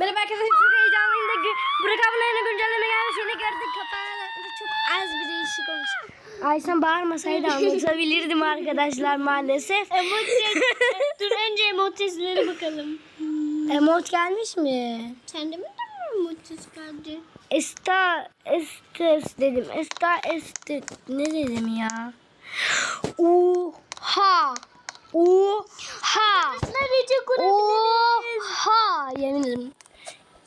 Merhaba arkadaşlar çok heyecanlıyım da Burak abinin yine güncelleme gelmiş yine gördük kapağını çok az bir değişik olmuş. Aysen bağırmasaydı anlatabilirdim arkadaşlar maalesef. Emotes. Dur önce emotezlere bakalım. Emot gelmiş mi? Mi de mi emotes geldi? Esta estes dedim. Esta este ne dedim ya? Oha. Sadece Oha. Yemin ederim.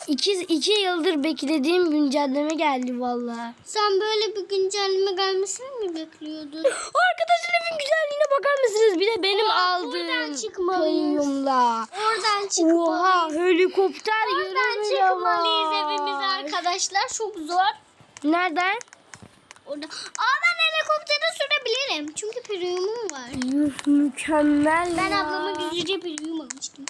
İki, iki yıldır beklediğim güncelleme geldi valla. Sen böyle bir güncelleme gelmesini mi bekliyordun? Arkadaşlar evin güzelliğine bakar mısınız? Bir de benim Aa, aldığım premiumla. Oradan çıkmalıyız. Oha helikopter Oradan çıkmalıyız var. evimiz arkadaşlar. Çok zor. Nereden? Orada. Aa ben helikoptere sürebilirim. Çünkü premiumum var. Yuh, mükemmel Ben ya. ablama gizlice premium almıştım.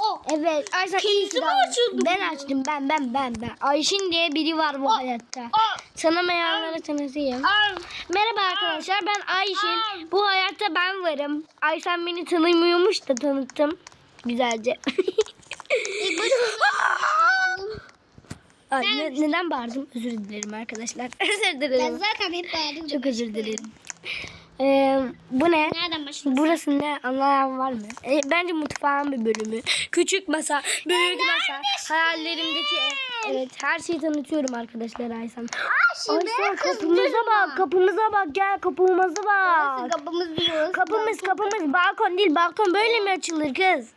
Oh. Evet Ayşe aldın. açıldı Ben açtım ben ben ben ben. Ayşin diye biri var bu hayatta. Aa. Tanımayanlara tanıtayım. Merhaba arkadaşlar ben Ayşin. Bu hayatta ben varım. Ayşen beni tanımıyormuş da tanıttım. Güzelce. İlk başta Aa, ne- neden bağırdım? Özür dilerim arkadaşlar. özür ben dilerim. zaten hep bağırdım. Çok özür dilerim. Ee, bu ne? Nereden başlayalım? Burası ne? Anlayan var mı? E, bence mutfağın bir bölümü. Küçük masa, büyük masa, hayallerimdeki ev. Evet, her şeyi tanıtıyorum arkadaşlar Aysan. Aysan kapımıza bak, kapımıza bak, gel kapımıza bak. kapımız diyoruz. Kapımız, kapımız, balkon değil, balkon böyle mi açılır kız?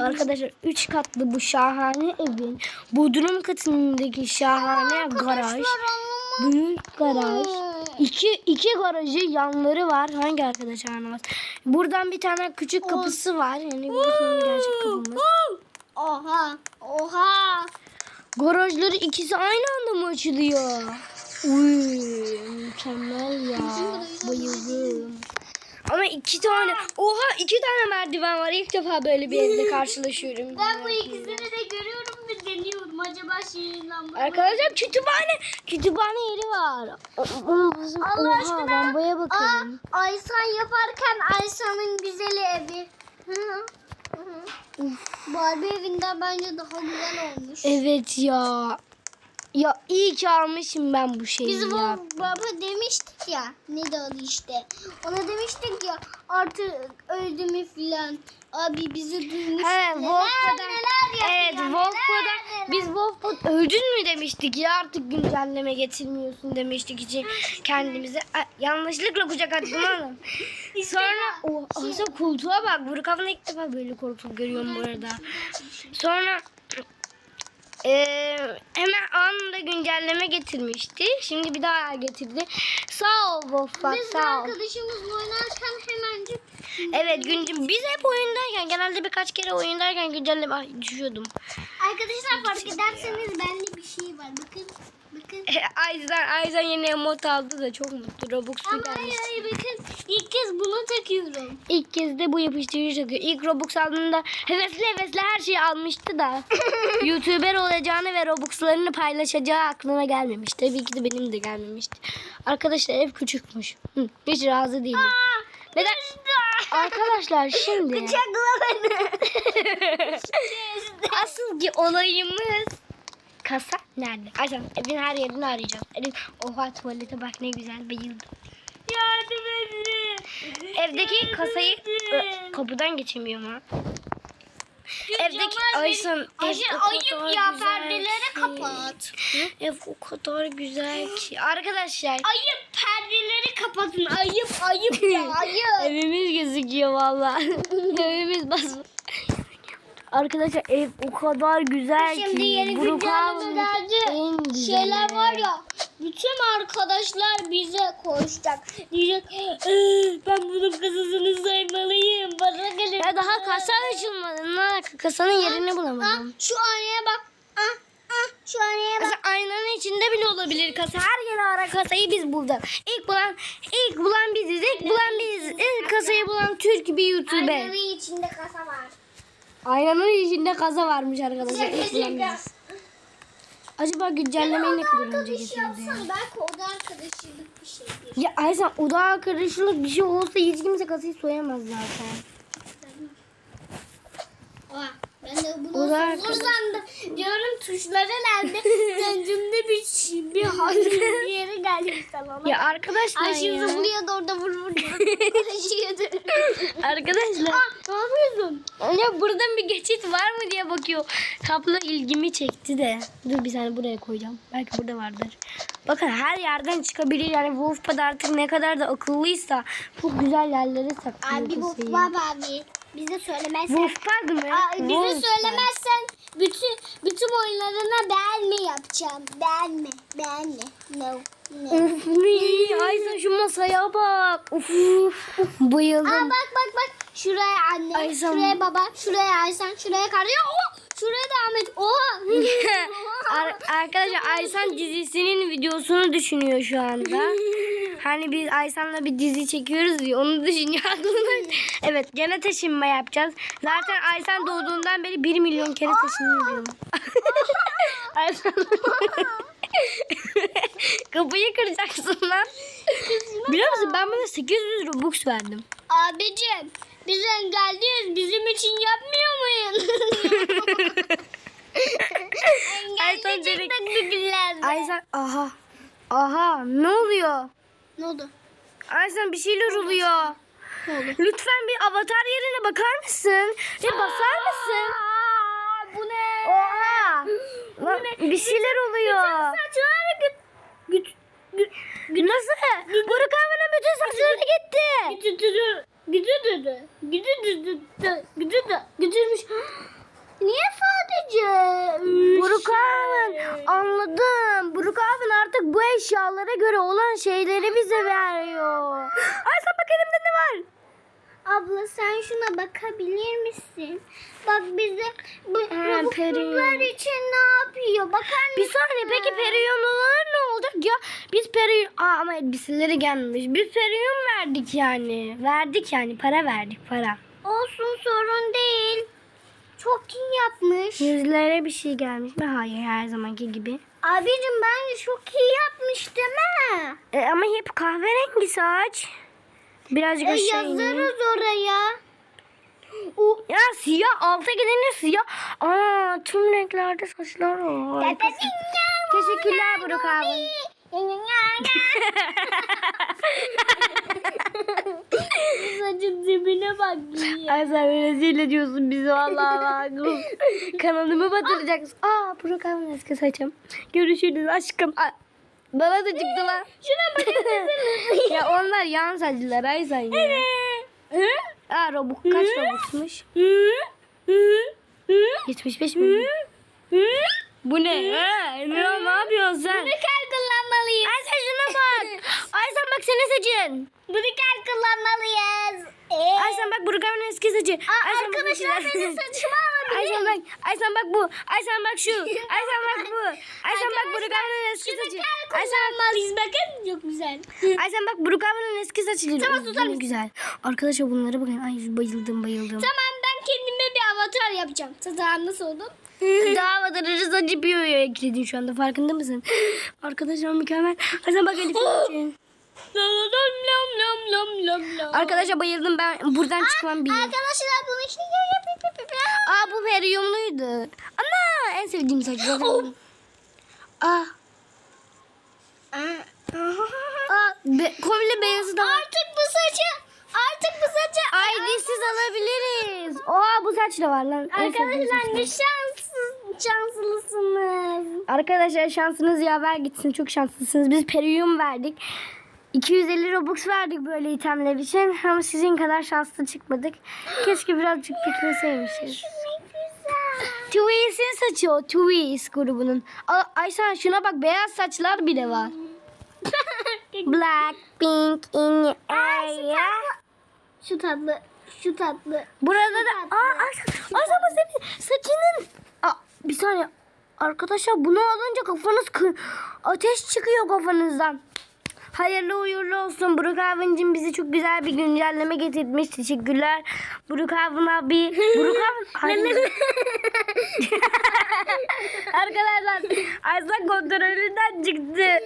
Arkadaşlar 3 katlı bu şahane evin bodrum katındaki şahane garaj, büyük garaj, iki, iki garajı yanları var. Hangi arkadaş anlamaz? Buradan bir tane küçük kapısı var. Yani burası gerçek kapımız. Oha. Oha. Garajları ikisi aynı anda mı açılıyor? Uy, mükemmel ya. Bayıldım. Ama iki tane, oha iki tane merdiven var. İlk defa böyle bir evde karşılaşıyorum. Ben bu ikisini de görüyorum ve deniyorum. Acaba bu. Arkadaşlar kütüphane, kütüphane yeri var. Allah oha aşkına. lambaya Aa, bakın. Aysan yaparken Aysan'ın güzeli evi. Barbie evinden bence daha güzel olmuş. Evet ya. İyi ki almışım ben bu şeyi Biz bu ya. baba demiştik ya. Ne de adı işte. Ona demiştik ya artık öldü mü filan. Abi bizi duymuş. Neler yapıyor. Evet, Wolf'da biz Wolf'da öldün mü demiştik ya artık güncelleme getirmiyorsun demiştik için kendimize Ay, yanlışlıkla kucak attım oğlum. Sonra o Ayşe koltuğa bak. Buruk abla ilk defa böyle koltuk görüyorum bu arada. Sonra eee, hemen anında güncelleme getirmişti. Şimdi bir daha getirdi. Sağ ol Wolf bak Biz sağ ol. arkadaşımızla oynarken hemencik Evet güncel biz hep oyundayken genelde birkaç kere oyundayken güncelleme Ay, düşüyordum. Arkadaşlar fark ederseniz bende bir şey var. Bakın. Bakın. Ayzen Ayzen yeni emot aldı da çok mutlu. Robux'u Ama hayır hayır bakın. İlk kez bunu takıyorum. İlk kez de bu yapıştırıcı takıyor. İlk Robux aldığında hevesli hevesli her şeyi almıştı da YouTuber olacağını ve Robux'larını paylaşacağı aklına gelmemiş. Tabii ki de benim de gelmemişti. Arkadaşlar ev küçükmüş. Hı, hiç razı değilim. Neden? Arkadaşlar şimdi Bıçakla beni. asıl ki olayımız kasa nerede? Ayşen evin her yerini arayacağız. Evin, oha tuvalete bak ne güzel bayıldım. Yardım edin. Evdeki kasayı Ö, kapıdan geçemiyorum ha. Evdeki ev Ayşe, ayıp ya, perdeleri kapat. Ev o kadar güzel ki. Arkadaşlar Ayıp perdeleri kapatın. Ayıp ayıp ya ayıp. evimiz gözüküyor valla. Evimiz bas. Arkadaşlar ev o kadar güzel Şimdi ki. yeni Buruk abinin güncellemelerde şeyler var ya. Bütün arkadaşlar bize koşacak. Diyecek "Ee, ben bunun kasasını saymalıyım. Bana gelin. Ya daha kasa açılmadı. Ne? Kasanın yerini Ah, bulamadım. şu aynaya bak. Ah, ah, şu aynaya bak. Kasa aynanın içinde bile olabilir kasa. Her yere ara kasayı biz bulduk. İlk bulan ilk bulan biziz. İlk bulan biziz. İlk kasayı bulan Türk bir YouTuber. Aynanın içinde kasa var. Aynanın içinde kasa varmış arkadaşlar. Biziz. Acaba güncellemeyi ne kadar önce getirdi? belki o da arkadaşlık bir şeydir. Ya Aysen oda arkadaşlık bir şey olsa hiç kimse kasayı soyamaz zaten. Oha, ben de. Bunu da. Diyorum tuşlara nerede? Döndüğümde bir, ş- bir hal bir yere geldim salona. Ya arkadaşlar Ayşe ya. zıplıyordu orada vur vur. Taşıyordu. Arkadaşlar. ne yapıyorsun? Ya buradan bir geçit var mı diye bakıyor. Tablo ilgimi çekti de. Dur bir saniye buraya koyacağım. Belki burada vardır. Bakın her yerden çıkabilir. Yani Wolfpad artık ne kadar da akıllıysa çok güzel yerlere saklıyor. Abi baba abi. Bize söylemezsen. Wolfpad mı? Aa, bize Wolfpad. söylemezsen bütün bütün oyunlarına beğenme yapacağım. Beğenme. Beğenme. No. Of ne? Aysen şu masaya bak. Of. Bayıldım. Aa bak bak bak. Şuraya anne, Ay, sen- şuraya baba, şuraya Aysen, şuraya kardeşim. Oh! Şuraya da Ahmet. Oha! Ar- arkadaşlar Aysan dizisinin videosunu düşünüyor şu anda. Hani biz Aysan'la bir dizi çekiyoruz ya onu düşünüyor aklına. Evet gene taşınma yapacağız. Zaten Aysan doğduğundan beri 1 milyon kere taşınıyor. Aysan. Kapıyı kıracaksın lan. Biliyor musun ben buna 800 Robux verdim. Abicim, biz engelliyiz. Bizim için yapmıyor? Aysan Engelli çıktık bugünlerde. Aysan aha. Aha ne oluyor? Ne oldu? Aysan bir şeyler oluyor. Ne oldu? Lütfen bir avatar yerine bakar mısın? Ve basar mısın? Aa, bu ne? Oha! Lan, bir şeyler oluyor. Saçları güt güt güt Nasıl? Buruk abinin bütün saçları gitti. Güdüdü. Güdüdü. Güdüdü. Güdüdü. Güdürmüş. Niye sadece? Buruk abin anladım. Buruk abin artık bu eşyalara göre olan şeyleri bize veriyor. Aysan bak elimde ne var? Abla sen şuna bakabilir misin? Bak bize bu Ha, robotlar periyon. için ne yapıyor? Bakar mısın? Bir saniye peki ya? Biz periyon... Aa ama elbiseleri gelmemiş. Biz periyon verdik yani. Verdik yani para verdik para. Olsun sorun değil. Çok iyi yapmış. Yüzlere bir şey gelmiş mi? Hayır her zamanki gibi. Abicim bence çok iyi yapmış değil mi? E, ama hep kahverengi saç. Birazcık E, aşağı yazarız oraya. O, ya siyah alta gidince siyah. Aa tüm renklerde saçlar var. Teşekkürler Buruk abi. Saçın dibine bak. Ay sen rezil ediyorsun bizi vallahi bak. Kanalımı batıracaksın. Aa Buruk abinin eski saçım. Görüşürüz aşkım. Aa, bana da çıktı lan. Şuna bakabilir ya onlar yan saçlılar ay sen ya. Hı? Aa robuk kaç? Hı? 75 mi? Bu ne? Ha, ne, ne yapıyorsun sen? Kar kullanmalıyız. Ay sen şuna bak. Ay sen bak senin saçın. Bunu kar kullanmalıyız. Ee? Ay sen bak Buruk abinin eski saçı. Aa, Ay sen bak arkadaşlar benim saçımı Ay sen alabilir. bak. Ay sen bak bu. Ay sen bak şu. Ay sen bak bu. Ay sen bak Buruk abinin eski saçı. kar Ay sen kullanmalıyız. Bakın çok güzel. Ay sen bak Buruk abinin eski saçı. Tamam, susar mısın? güzel. Arkadaşlar bunlara bakın. Ay bayıldım bayıldım. Tamam ben kendime bir avatar yapacağım. Tadağın nasıl oldu? Daha batırıcı saçı bir yoyo ekledin şu anda farkında mısın? Arkadaşlar mükemmel. Sen bak lom. Arkadaşlar bayıldım ben buradan çıkmam bir. Arkadaşlar bunu işte Aa bu periyonluydu. Ana en sevdiğim saç. Oh. Aa. Aa be, komple beyazı da var. Artık bu saçı artık bu saçı Ay dişsiz alabiliriz. Aa bu saç da var lan. Arkadaşlar saç. Şanslısınız. Arkadaşlar şansınız yaver gitsin. Çok şanslısınız. Biz periyum verdik. 250 Robux verdik böyle itemler için. Ama sizin kadar şanslı çıkmadık. Keşke birazcık güzel. Twizz'in saçı o. Twiz grubunun. Aa, şuna bak beyaz saçlar bile var. Black pink in your area. Şu tatlı, şu tatlı. Burada da aa Ayşe, Ayşe bu senin saçının. Bir saniye. Arkadaşlar bunu alınca kafanız kı- ateş çıkıyor kafanızdan. Hayırlı uğurlu olsun. Buruk abincim bize çok güzel bir güncelleme getirmiş. Teşekkürler. Buruk abin abi. Buruk. Hayır. Arkadaşlar Ayşe kontrolünden çıktı.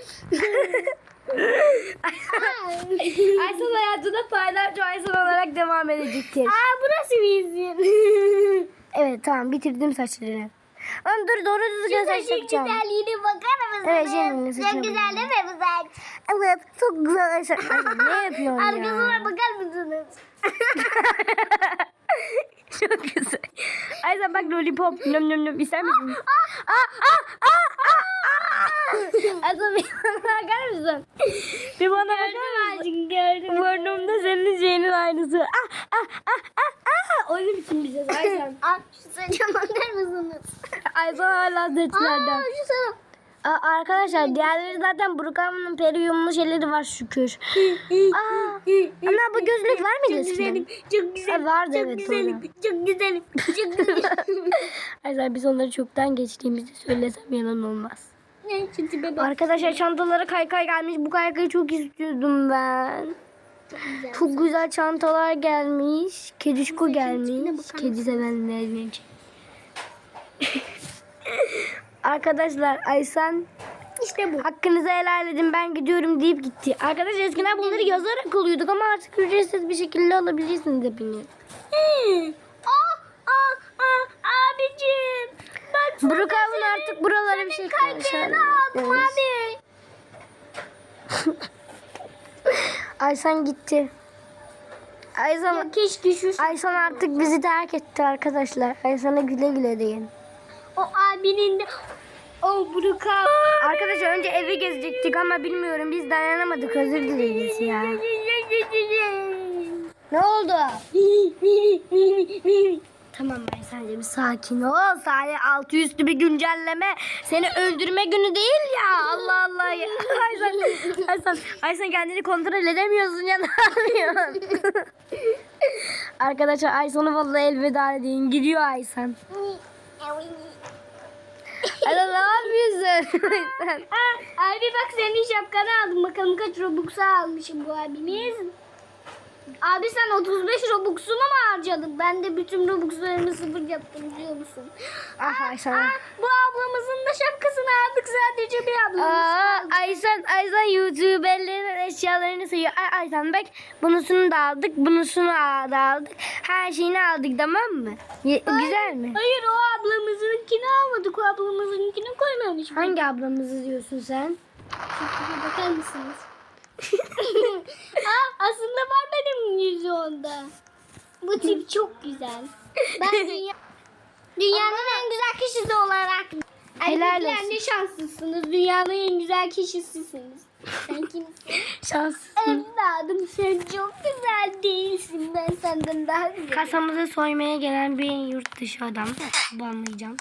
Ayşe hayatında paylaşıyor Ayşe olarak devam edecektir. Aa burası bizim. Evet tamam bitirdim saçlarını. Lan dur doğru düzgün saç takacağım. güzelliğine bakar mısınız? Evet, şimdi saçına Çok güzel değil mi bu saç? Evet çok güzel saç. Ay, ne yapıyorsun ya? Arkasına bakar mısınız? Çok güzel. Ayza bak lollipop. Nöm nöm nöm ister misin? Aa, aa, aa, aa, aa. Ayza bir bana bakar mısın? Bir bana bakar mısın? Gördüm. Burnumda senin şeyinin aynısı. Ah, ah, ah, ah, ah. O ne biçim bir ses Ayza? Aa, şu saça bakar mısınız? Ayza hala Aa, saçlardan. şu saça. Aa, arkadaşlar diğerleri zaten Burkan'ın periyumlu şeyleri var şükür. Aa, ana bu gözlük var mıydı Çok eskiden? güzelim, çok güzelim. Ha, vardı, çok evet, güzelim, doğru. çok güzelim, çok güzelim. Ayza biz onları çoktan geçtiğimizi söylesem yalan olmaz. Ne. Arkadaşlar çantalara kaykay gelmiş. Bu kaykayı çok istiyordum ben. Çok güzel. Çok güzel çantalar gelmiş. Kedişko gelmiş. Kedi sevenler için. Arkadaşlar Aysan İşte bu. hakkınızı helal edin ben gidiyorum deyip gitti. Arkadaşlar eskiden bunları yazarak alıyorduk ama artık ücretsiz bir şekilde alabilirsiniz hepiniz aa, aa, abicim. Bak Burak abin artık buralara bir şey kaykayını aldım Evet. abi. Aysan gitti. Aysan, Keşke şu Aysan artık bizi terk etti arkadaşlar. Aysan'a güle güle deyin. o abinin de o Buruk abi. Arkadaşlar önce evi gezecektik ama bilmiyorum biz dayanamadık özür dileriz ya. Ne oldu? Tamam ben sadece bir sakin ol. Sadece altı üstü bir güncelleme. Seni öldürme günü değil ya. Allah Allah ya. Aysan, Aysan, Aysan kendini kontrol edemiyorsun ya. Ne yapıyorsun? Arkadaşlar Aysan'ı vallahi elveda edin. Gidiyor Aysan. Aysan ne yapıyorsun? Aa, abi bak senin şapkanı aldım. Bakalım kaç Robux'a almışım bu abimiz. Abi sen 35 Robux'unu mu harcadın? Ben de bütün Robux'larımı sıfır yaptım biliyor musun? Ah Aysan. Aa, bu ablamızın da şapkasını aldık sadece bir ablamız. Aa, Aysan, Aysan YouTuberlerin eşyalarını sayıyor. Ay, Aysan bak bunusunu da aldık, bunusunu da aldık. Her şeyini aldık tamam mı? Ye- güzel mi? Hayır o ablamızınkini almadık. O ablamızınkini koymamış. Hangi ablamızı diyorsun sen? Şuraya bakar mısınız? Aa, aslında var benim yüzü onda. Bu tip çok güzel. Ben dünya, dünyanın en güzel kişisi olarak. Helal Erkekler olsun. ne şanslısınız. Dünyanın en güzel kişisisiniz. Sen kimsin? Şanslısın. Evladım sen çok güzel değilsin. Ben senden daha güzel. Kasamızı soymaya gelen bir yurt dışı adam. Banlayacağım.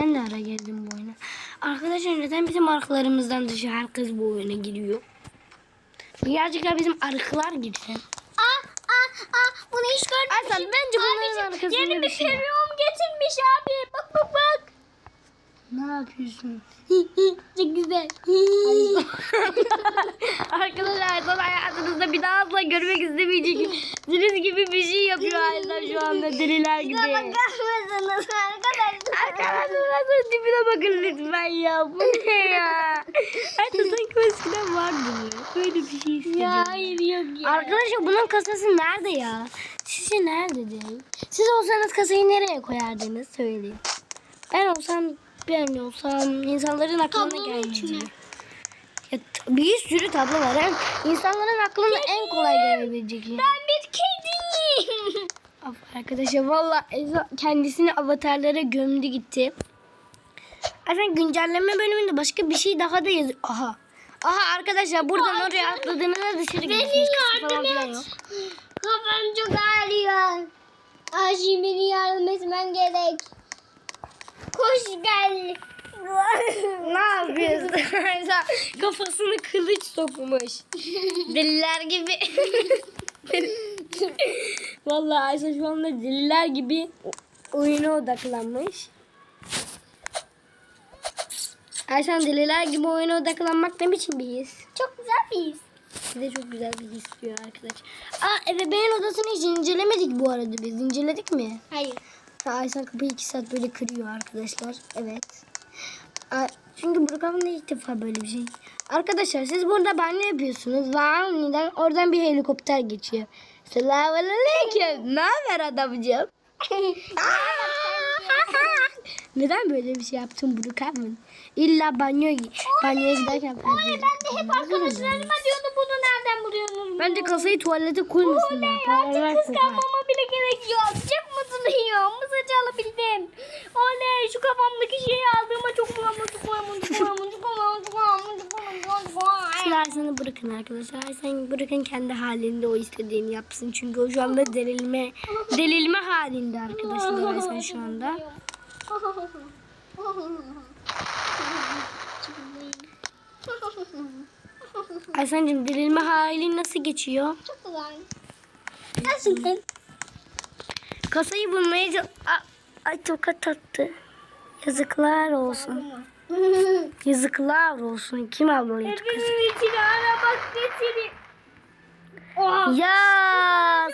Sen de ara geldin bu oyuna. Arkadaşlar neden bizim arkalarımızdan dışı herkes bu oyuna giriyor? Birazcık da bizim arkalar girsin. Aa, aa, aa, bunu hiç görmemişim. Aysan, bence bunların Abicim, arkasında Yeni bir bir şey getirmiş abi. Bak bak bak. Ne yapıyorsun? çok güzel. Arkadaşlar Aysan hayatınızda bir daha asla görmek istemeyeceksiniz gibi bir şey yapıyor Aysan şu anda deliler gibi. Bakar mısınız arkadaşlar? Arkadaşlar tipine bakın lütfen ya. Bu ne ya? Aysan sanki eskiden vardı bu. Böyle bir şey hissediyorum. Ya hayır yok ya. Arkadaşlar bunun kasası nerede ya? Sizce nerede değil? Siz olsanız kasayı nereye koyardınız söyleyin. Ben olsam ben olsam insanların aklına Tablonun. Ya, t- bir sürü tablo var. Hem insanların aklına en kolay gelebilecek. Ben bir kediyim. Af- Arkadaşlar valla Eza kendisini avatarlara gömdü gitti. Zaten güncelleme bölümünde başka bir şey daha da yazıyor. Aha. Aha arkadaşlar buradan oraya atladığınızda dışarı Beni gidiyorsunuz. Falan yardım et. Kafam çok ağrıyor. Acil beni yardım etmen gerek. Koş gel. Ne yapıyorsun? Kafasını kılıç sokmuş. Deliler gibi. Vallahi Ayşe şu anda deliler gibi oyuna odaklanmış. Ayşe deliler gibi oyuna odaklanmak ne biçim bir his? Çok güzel bir his. Size çok güzel bir his diyor arkadaş. Aa ebeveyn odasını hiç incelemedik bu arada biz. İnceledik mi? Hayır. Ha, Ayşen kapıyı iki saat böyle kırıyor arkadaşlar. Evet. Çünkü abimde ilk defa böyle bir şey. Arkadaşlar siz burada banyo yapıyorsunuz. Ve aniden oradan bir helikopter geçiyor. Selamünaleyküm. Ne haber adamcığım? Neden böyle bir şey yaptın Buruk abi? İlla banyo banyoya giderken Oley ben de hep arkadaşlarıma diyordum bunu nereden buluyorsunuz? Bence kasayı tuvalete koymasınlar. Oley artık kıskanmama bile gerek yok. Mısın yiyor? Mısır alabildim. Oley şu kafamdaki şeyi aldığıma çok mutluyum. Çok mutluyum. Çok mutluyum. Çok mutluyum. Çok mutluyum. Çok mutluyum. Çok mutluyum. Aysen'i bırakın arkadaşlar. Aysen bırakın kendi halinde o istediğini yapsın. Çünkü o şu anda delilme delilme halinde arkadaşlar Aysen şu anda. Aysen'cim delilme hali nasıl geçiyor? Çok güzel. Gerçekten. Kasayı bulmaya Ay çok attı. Yazıklar olsun. Yazıklar olsun. Kim ablayı Hepimizin için aramak getirin. Oha. Ya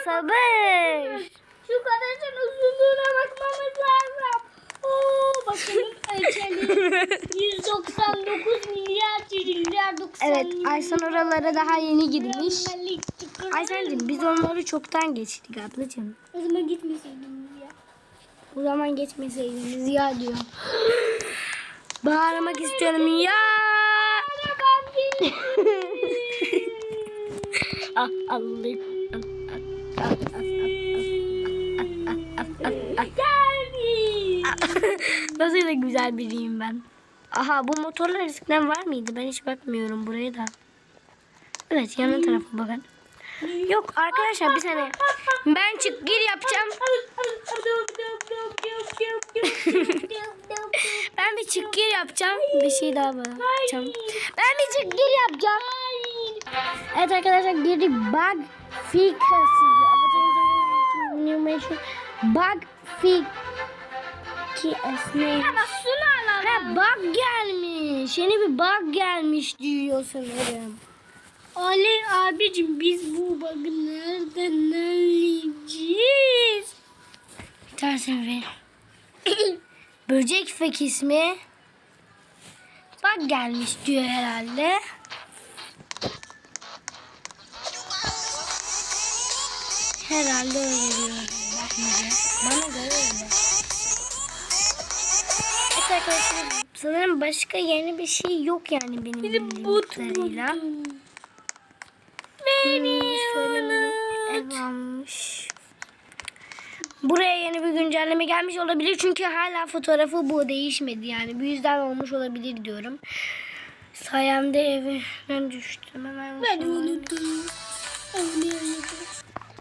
sabır. Şu kadının uzunluğuna bakmamız lazım. Bakalım ölçelim. 199 milyar trilyar 90 Evet Aysen oralara daha yeni girmiş. Aysen'cim biz onları çoktan geçtik ablacığım. O zaman gitmeseydiniz ya. O zaman geçmeseydiniz ya diyor. Bağırmak istiyorum ya. Arabam benim. Ah, Allah. Geldi. Nasıl da güzel biriyim ben. Aha bu motorlar eskiden var mıydı? Ben hiç bakmıyorum buraya da. Evet yanın tarafa bakın. Yok arkadaşlar bir saniye. Ben çık gir yapacağım. Ben bir çık gir yapacağım. Bir şey daha yapacağım. Ben bir çık gir yapacağım. Evet arkadaşlar girdik bug fikası. Bug fik ki esne. Ama şunu Ha bug gelmiş. Yeni bir bug gelmiş diyor sanırım. Ali abicim biz bu bug'ı nereden alacağız? Tersen ver. Böcek fek ismi. Bug gelmiş diyor herhalde. Herhalde öyle diyor. Bakmayacağım. Bana göre öyle. Arkadaşlar sanırım başka yeni bir şey yok yani benim bildiğim kadarıyla. Beni Ev almış. Buraya yeni bir güncelleme gelmiş olabilir çünkü hala fotoğrafı bu değişmedi yani. Bu yüzden olmuş olabilir diyorum. Sayemde evden düştüm hemen. Ben unuttum.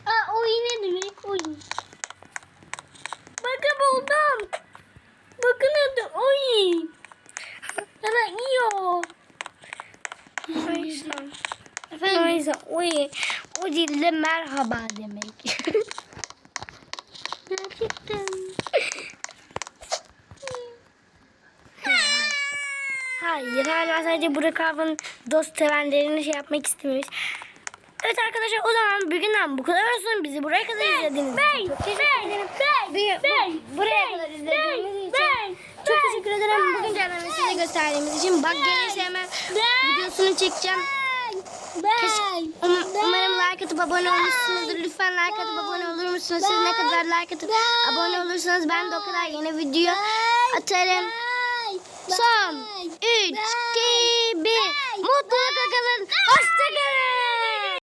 Aa o ne demek oyun? Bakın buldum. Bakın adı oyun. Sana iyi. Ayşe. Efendim? Ayşe o, o dilde merhaba demek. Gerçekten. Hayır hala sadece Burak abinin dost sevenlerini şey yapmak istememiş. Evet arkadaşlar o zaman bugünden bu kadar olsun. Bizi buraya kadar izlediğiniz için çok teşekkür ederim. Buraya kadar izlediğiniz için teşekkür ederim. Bugün canlarını size gösterdiğimiz için. Bak gelirse hemen videosunu çekeceğim. Um- umarım like atıp abone olmuşsunuzdur. Lütfen like atıp abone olur musunuz? Siz ne kadar like atıp abone olursanız ben de o kadar yeni video atarım. Son 3, 2, 1. Mutlulukla kalın. Hoşçakalın.